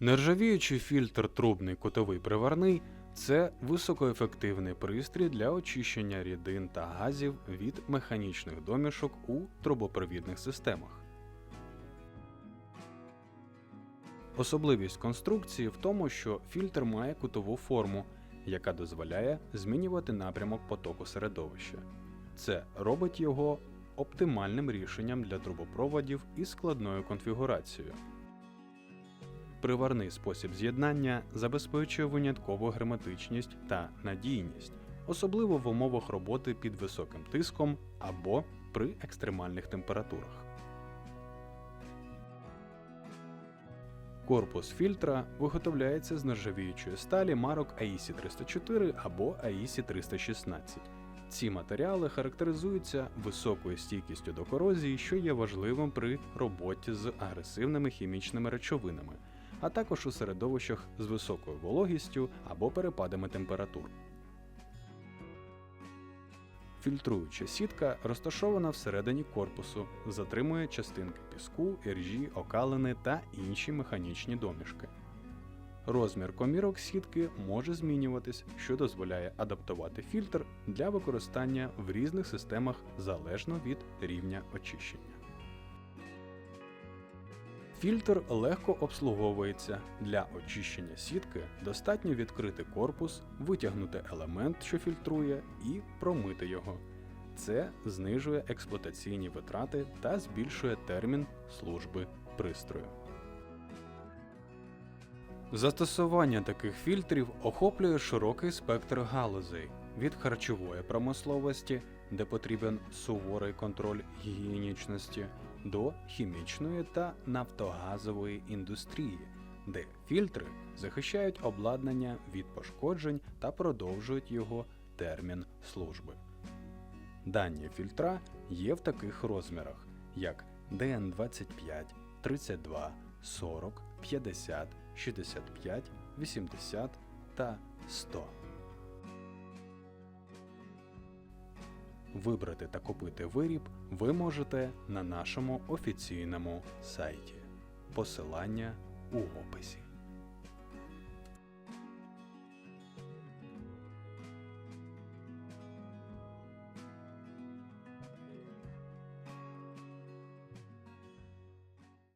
Нержавіючий фільтр трубний кутовий приварний це високоефективний пристрій для очищення рідин та газів від механічних домішок у трубопровідних системах. Особливість конструкції в тому, що фільтр має кутову форму, яка дозволяє змінювати напрямок потоку середовища. Це робить його оптимальним рішенням для трубопроводів із складною конфігурацією. Приварний спосіб з'єднання забезпечує виняткову герметичність та надійність, особливо в умовах роботи під високим тиском або при екстремальних температурах. Корпус фільтра виготовляється з нержавіючої сталі марок AEC 304 або AEC 316. Ці матеріали характеризуються високою стійкістю до корозії, що є важливим при роботі з агресивними хімічними речовинами, а також у середовищах з високою вологістю або перепадами температур. Фільтруюча сітка розташована всередині корпусу, затримує частинки піску, іржі, окалини та інші механічні домішки. Розмір комірок сітки може змінюватись, що дозволяє адаптувати фільтр для використання в різних системах залежно від рівня очищення. Фільтр легко обслуговується. Для очищення сітки достатньо відкрити корпус, витягнути елемент, що фільтрує, і промити його. Це знижує експлуатаційні витрати та збільшує термін служби пристрою. Застосування таких фільтрів охоплює широкий спектр галузей від харчової промисловості, де потрібен суворий контроль гігієнічності, до хімічної та нафтогазової індустрії, де фільтри захищають обладнання від пошкоджень та продовжують його термін служби. Дані фільтра є в таких розмірах, як DN25, 32, 40, 50, 65, 80 та 100. Вибрати та купити виріб ви можете на нашому офіційному сайті. Посилання у описі.